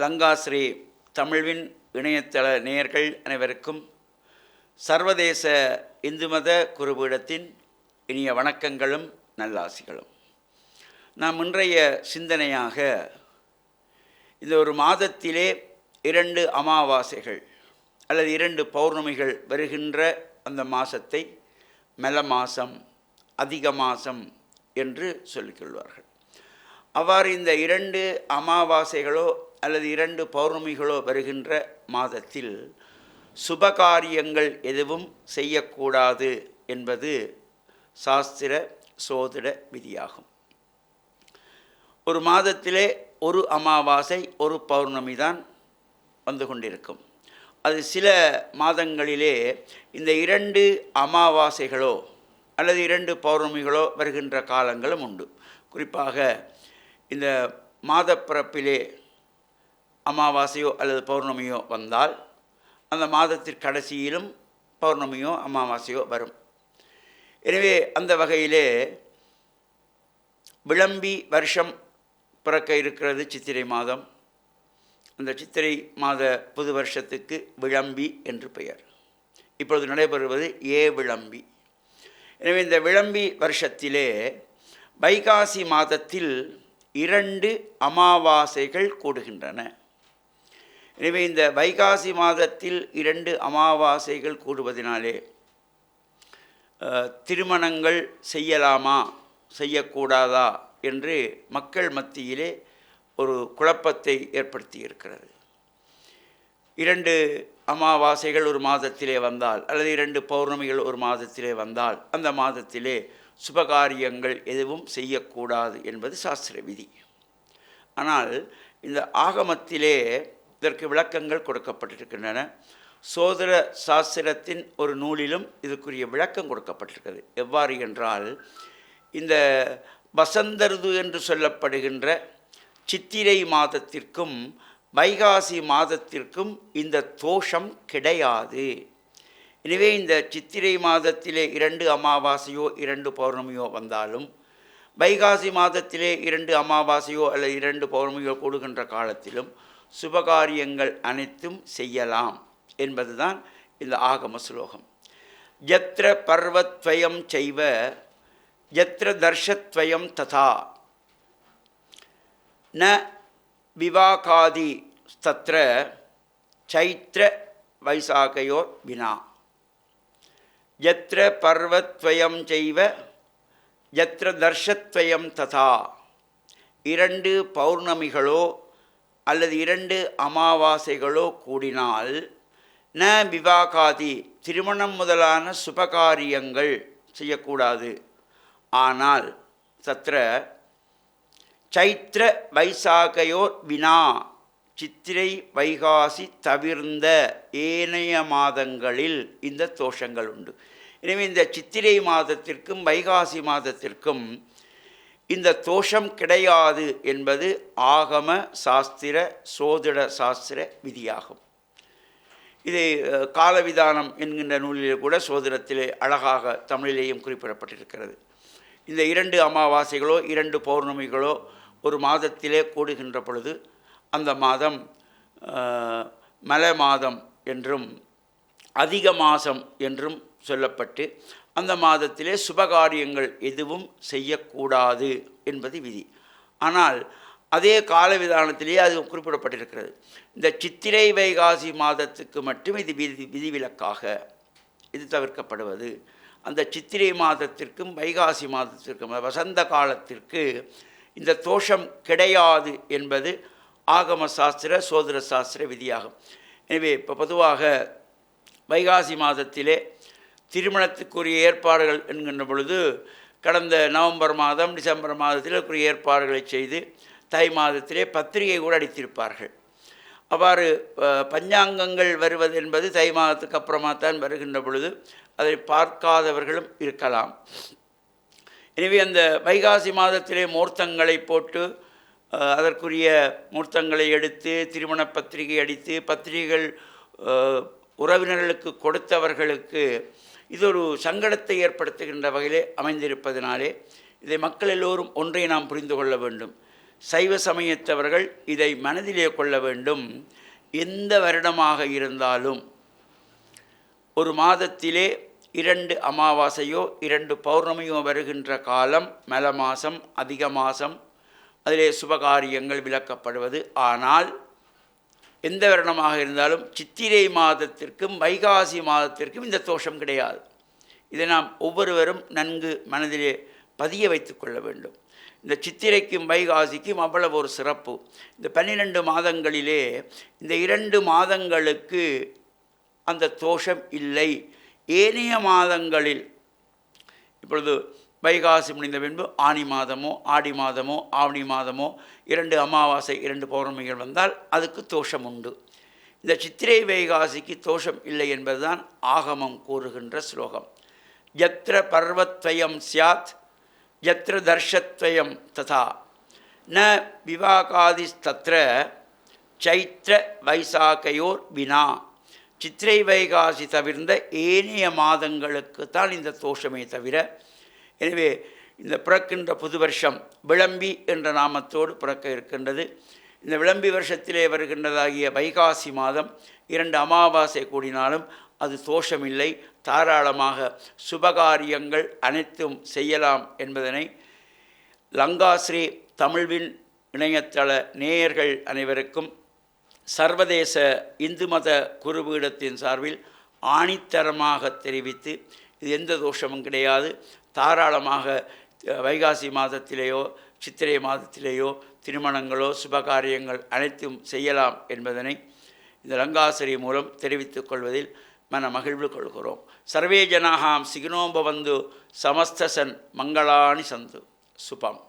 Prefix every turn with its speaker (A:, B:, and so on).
A: லங்காஸ்ரீ தமிழ்வின் இணையதள நேயர்கள் அனைவருக்கும் சர்வதேச இந்து மத குருபீடத்தின் இனிய வணக்கங்களும் நல்லாசிகளும். நாம் இன்றைய சிந்தனையாக இந்த ஒரு மாதத்திலே இரண்டு அமாவாசைகள் அல்லது இரண்டு பௌர்ணமிகள் வருகின்ற அந்த மாதத்தை மெல மாதம் அதிக மாதம் என்று சொல்லிக்கொள்வார்கள். அவ்வாறு இந்த இரண்டு அமாவாசைகளோ அல்லது இரண்டு பௌர்ணமிகளோ வருகின்ற மாதத்தில் சுபகாரியங்கள் எதுவும் செய்யக்கூடாது என்பது சாஸ்திர சோதிட விதியாகும். ஒரு மாதத்திலே ஒரு அமாவாசை ஒரு பௌர்ணமி தான் வந்து கொண்டிருக்கும். அது சில மாதங்களிலே இந்த இரண்டு அமாவாசைகளோ அல்லது இரண்டு பௌர்ணமிகளோ வருகின்ற காலங்களும் உண்டு. குறிப்பாக இந்த மாதப்பிறப்பிலே அமாவாசையோ அல்லது பௌர்ணமியோ வந்தால் அந்த மாதத்திற்கு கடைசியிலும் பௌர்ணமியோ அமாவாசையோ வரும். எனவே அந்த வகையிலே விளம்பி வருஷம் பிறக்க இருக்கிறது சித்திரை மாதம். அந்த சித்திரை மாத புது வருஷத்துக்கு விளம்பி என்று பெயர். இப்பொழுது நடைபெறுவது ஏ விளம்பி. எனவே இந்த விளம்பி வருஷத்திலே வைகாசி மாதத்தில் இரண்டு அமாவாசைகள் கூடுகின்றன. எனவே இந்த வைகாசி மாதத்தில் இரண்டு அமாவாசைகள் கூடுவதனாலே திருமணங்கள் செய்யலாமா செய்யக்கூடாதா என்று மக்கள் மத்தியிலே ஒரு குழப்பத்தை ஏற்படுத்தி இருக்கிறது இரண்டு அமாவாசைகள் ஒரு மாதத்திலே வந்தால் அல்லது இரண்டு பௌர்ணமிகள் ஒரு மாதத்திலே வந்தால் அந்த மாதத்திலே சுபகாரியங்கள் எதுவும் செய்யக்கூடாது என்பது சாஸ்திர விதி. ஆனால் இந்த ஆகமத்திலே இதற்கு விளக்கங்கள் கொடுக்கப்பட்டிருக்கின்றன. சோதர சாஸ்திரத்தின் ஒரு நூலிலும் இதுக்குரிய விளக்கம் கொடுக்கப்பட்டிருக்கிறது. எவ்வாறு என்றால் இந்த வசந்தருது என்று சொல்லப்படுகின்ற சித்திரை மாதத்திற்கும் வைகாசி மாதத்திற்கும் இந்த தோஷம் கிடையாது. எனவே இந்த சித்திரை மாதத்திலே இரண்டு அமாவாசையோ இரண்டு பௌர்ணமியோ வந்தாலும் வைகாசி மாதத்திலே இரண்டு அமாவாசையோ அல்லது இரண்டு பௌர்ணமியோ கூடுகின்ற காலத்திலும் சுபகாரியங்கள் அனைத்தும் செய்யலாம் என்பதுதான் இந்த ஆகம ஸ்லோகம். எத்திர பர்வத்வயம் செய்வ எத்திர தர்ஷத்வயம் ததா. ந விவாகாதி தத்திர சைத்திர வைசாகையோர் வினா. எத்திர பர்வத்வயம் செய்வ எத்திர தர்ஷத்வயம் ததா. இரண்டு பௌர்ணமிகளோ அல்லது இரண்டு அமாவாசைகளோ கூடினால் ந விவாகாதி திருமணம் முதலான சுபகாரியங்கள் செய்யக்கூடாது. ஆனால் சத்திர சைத்ர வைசாகையோர் வினா சித்திரை வைகாசி தவிர்ந்த ஏனைய மாதங்களில் இந்த தோஷங்கள் உண்டு. எனவே இந்த சித்திரை மாதத்திற்கும் வைகாசி மாதத்திற்கும் இந்த தோஷம் கிடையாது என்பது ஆகம சாஸ்திர சோதிட சாஸ்திர விதியாகும். இது காலவிதானம் என்கின்ற நூலிலே கூட சோதிடத்திலே அழகாக தமிழிலேயும் குறிப்பிடப்பட்டிருக்கிறது. இந்த இரண்டு அமாவாசைகளோ இரண்டு பௌர்ணமிகளோ ஒரு மாதத்திலே கூடுகின்ற பொழுது அந்த மாதம் மலை மல மாதம் என்றும் அதிக மாதம் என்றும் சொல்லப்பட்டு அந்த மாதத்திலே சுபகாரியங்கள் எதுவும் செய்யக்கூடாது என்பது விதி. ஆனால் அதே கால விதானத்திலேயே அது குறிப்பிடப்பட்டிருக்கிறது. இந்த சித்திரை வைகாசி மாதத்துக்கு மட்டும் இது விதி விதிவிலக்காக இது தவிர்க்கப்படுவது. அந்த சித்திரை மாதத்திற்கும் வைகாசி மாதத்திற்கும் வசந்த காலத்திற்கு இந்த தோஷம் கிடையாது என்பது ஆகம சாஸ்திர சோதர சாஸ்திர விதியாகும். எனவே இப்போ பொதுவாக வைகாசி மாதத்திலே திருமணத்துக்குரிய ஏற்பாடுகள் என்கின்ற பொழுது கடந்த நவம்பர் மாதம் டிசம்பர் மாதத்தில் அதுக்குரிய ஏற்பாடுகளை செய்து தை மாதத்திலே பத்திரிகை கூட அடித்திருப்பார்கள். அவ்வாறு பஞ்சாங்கங்கள் வருவது என்பது தை மாதத்துக்கு அப்புறமா தான் வருகின்ற பொழுது அதை பார்க்காதவர்களும் இருக்கலாம். எனவே அந்த வைகாசி மாதத்திலே மூர்த்தங்களை போட்டு அதற்குரிய மூர்த்தங்களை எடுத்து திருமண பத்திரிகை அடித்து பத்திரிகைகள் உறவினர்களுக்கு கொடுத்தவர்களுக்கு இது ஒரு சங்கடத்தை ஏற்படுத்துகின்ற வகையிலே அமைந்திருப்பதனாலே இதை மக்கள் எல்லோரும் ஒன்றை நாம் புரிந்து கொள்ள வேண்டும். சைவ சமயத்தவர்கள் இதை மனதிலே கொள்ள வேண்டும். எந்த வருடமாக இருந்தாலும் ஒரு மாதத்திலே இரண்டு அமாவாசையோ இரண்டு பௌர்ணமியோ வருகின்ற காலம் மல மாதம் அதிக மாதம் அதிலே சுபகாரியங்கள் விளக்கப்படுவது. ஆனால் எந்த வருடமாக இருந்தாலும் சித்திரை மாதத்திற்கும் வைகாசி மாதத்திற்கும் இந்த தோஷம் கிடையாது. இதை நாம் ஒவ்வொருவரும் நன்கு மனதிலே பதிய வைத்து கொள்ள வேண்டும். இந்த சித்திரைக்கும் வைகாசிக்கும் அவ்வளவு ஒரு சிறப்பு. இந்த பன்னிரெண்டு மாதங்களிலே இந்த இரண்டு மாதங்களுக்கு அந்த தோஷம் இல்லை. ஏனைய மாதங்களில் இப்பொழுது வைகாசி முடிந்த பின்பு ஆனி மாதமோ ஆடி மாதமோ ஆவணி மாதமோ இரண்டு அமாவாசை இரண்டு பௌர்ணமிகள் வந்தால் அதுக்கு தோஷம் உண்டு. இந்த சித்திரை வைகாசிக்கு தோஷம் இல்லை என்பதுதான் ஆகமம் கூறுகின்ற ஸ்லோகம். யத்ர பர்வத்வயம் சியாத் யத்ர தர்ஷத்வயம் ததா. ந விவாகாதிஸ்தத்ர சைத்திர வைசாக்கையோர் வினா. சித்திரை வைகாசி தவிர்ந்த ஏனைய மாதங்களுக்கு தான் இந்த தோஷமே தவிர எனவே இந்த பிறக்கின்ற புது வருஷம் விளம்பி என்ற நாமத்தோடு பிறக்க இருக்கின்றது. இந்த விளம்பி வருஷத்திலே வருகின்றதாகிய வைகாசி மாதம் இரண்டு அமாவாசை கூடினாலும் அது தோஷமில்லை. தாராளமாக சுபகாரியங்கள் அனைத்தும் செய்யலாம் என்பதனை லங்காஸ்ரீ தமிழ்வின் இணையதள நேயர்கள் அனைவருக்கும் சர்வதேச இந்து மத குருபீடத்தின் சார்பில் ஆணித்தரமாக தெரிவித்து இது எந்த தோஷமும் கிடையாது. தாராளமாக வைகாசி மாதத்திலேயோ சித்திரை மாதத்திலேயோ திருமணங்களோ சுபகாரியங்கள் அனைத்தும் செய்யலாம் என்பதனை இந்த லங்காசிரி மூலம் தெரிவித்துக் கொள்வதில் மன மகிழ்வு கொள்கிறோம். சர்வே ஜனாகாம் சிக்னோபவந்து சமஸ்தசன் மங்களாணி சந்து. சுபம்.